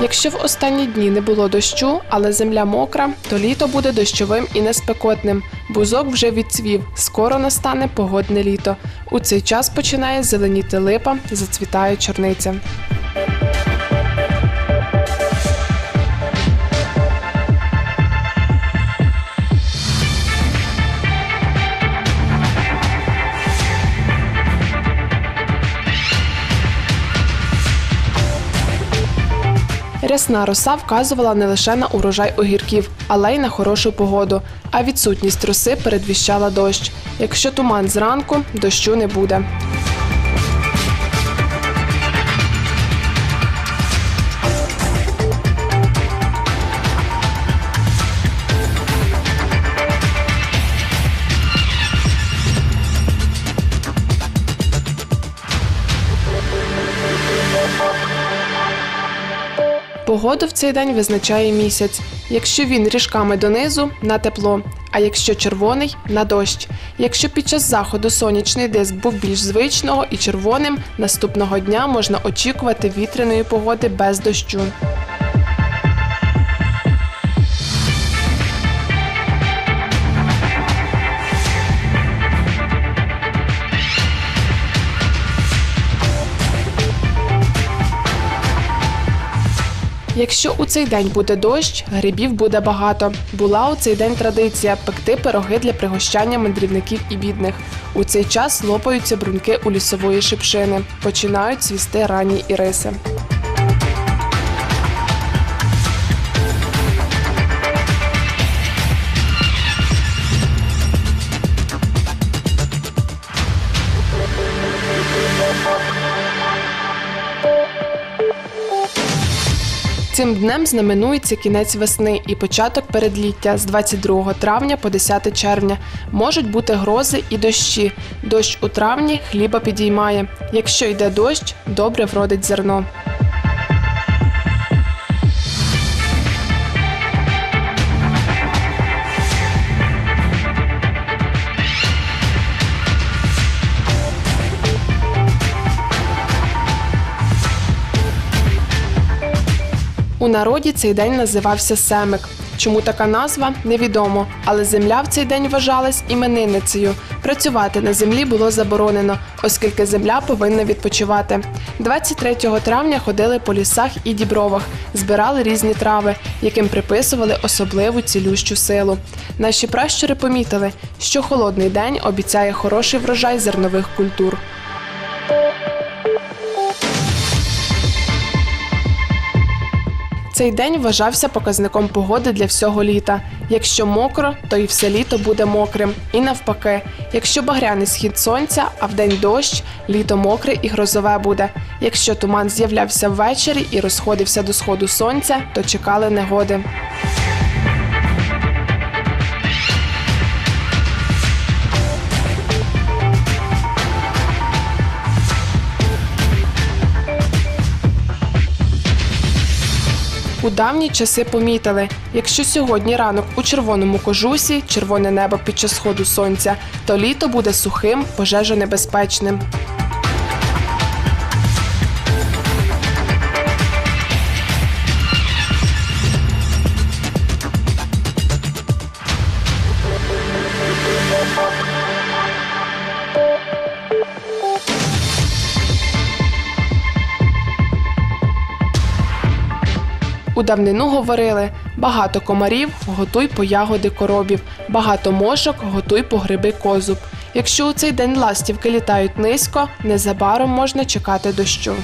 Якщо в останні дні не було дощу, але земля мокра, то літо буде дощовим і неспекотним. Бузок вже відцвів. Скоро настане погодне літо. У цей час починає зеленіти липа, зацвітає чорниця. Рясна роса вказувала не лише на урожай огірків, але й на хорошу погоду. А відсутність роси передвіщала дощ. Якщо туман зранку, дощу не буде. Погоду в цей день визначає місяць. Якщо він ріжками донизу на тепло, а якщо червоний на дощ. Якщо під час заходу сонячний диск був більш звичного і червоним, наступного дня можна очікувати вітряної погоди без дощу. Якщо у цей день буде дощ, грибів буде багато. Була у цей день традиція пекти пироги для пригощання мандрівників і бідних. У цей час лопаються бруньки у лісової шипшини, починають свісти ранні іриси. Цим днем знаменується кінець весни і початок передліття з 22 травня по 10 червня. Можуть бути грози і дощі. Дощ у травні хліба підіймає. Якщо йде дощ, добре вродить зерно. У народі цей день називався Семик. Чому така назва невідомо, але земля в цей день вважалась іменинницею. Працювати на землі було заборонено, оскільки земля повинна відпочивати. 23 травня ходили по лісах і дібровах, збирали різні трави, яким приписували особливу цілющу силу. Наші пращури помітили, що холодний день обіцяє хороший врожай зернових культур. Цей день вважався показником погоди для всього літа. Якщо мокро, то і все літо буде мокрим. І навпаки, якщо багряний схід сонця, а вдень дощ, літо мокре і грозове буде. Якщо туман з'являвся ввечері і розходився до сходу сонця, то чекали негоди. У давні часи помітили, якщо сьогодні ранок у червоному кожусі, червоне небо під час сходу сонця, то літо буде сухим, пожежонебезпечним. У давнину говорили: багато комарів, готуй по ягоди коробів, багато мошок, готуй по гриби козуб. Якщо у цей день ластівки літають низько, незабаром можна чекати дощу.